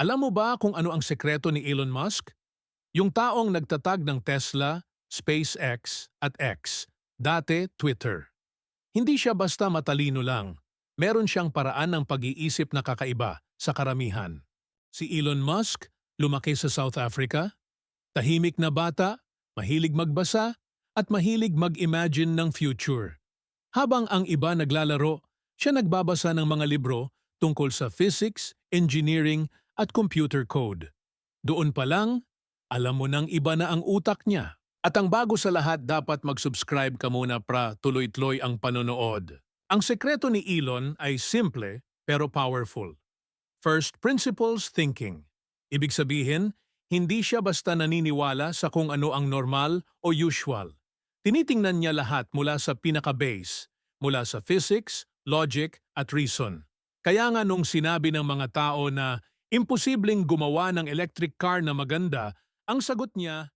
Alam mo ba kung ano ang sekreto ni Elon Musk? Yung taong nagtatag ng Tesla, SpaceX at X, dati Twitter. Hindi siya basta matalino lang. Meron siyang paraan ng pag-iisip na kakaiba sa karamihan. Si Elon Musk, lumaki sa South Africa, tahimik na bata, mahilig magbasa, at mahilig mag-imagine ng future. Habang ang iba naglalaro, siya nagbabasa ng mga libro tungkol sa physics, engineering at computer code. Doon pa lang, alam mo nang iba na ang utak niya. At ang bago sa lahat, dapat mag-subscribe ka muna pra tuloy-tuloy ang panonood. Ang sekreto ni Elon ay simple pero powerful. First principles thinking. Ibig sabihin, hindi siya basta naniniwala sa kung ano ang normal o usual. Tinitingnan niya lahat mula sa pinaka-base, mula sa physics, logic at reason. Kaya nga nung sinabi ng mga tao na imposibleng gumawa ng electric car na maganda, ang sagot niya,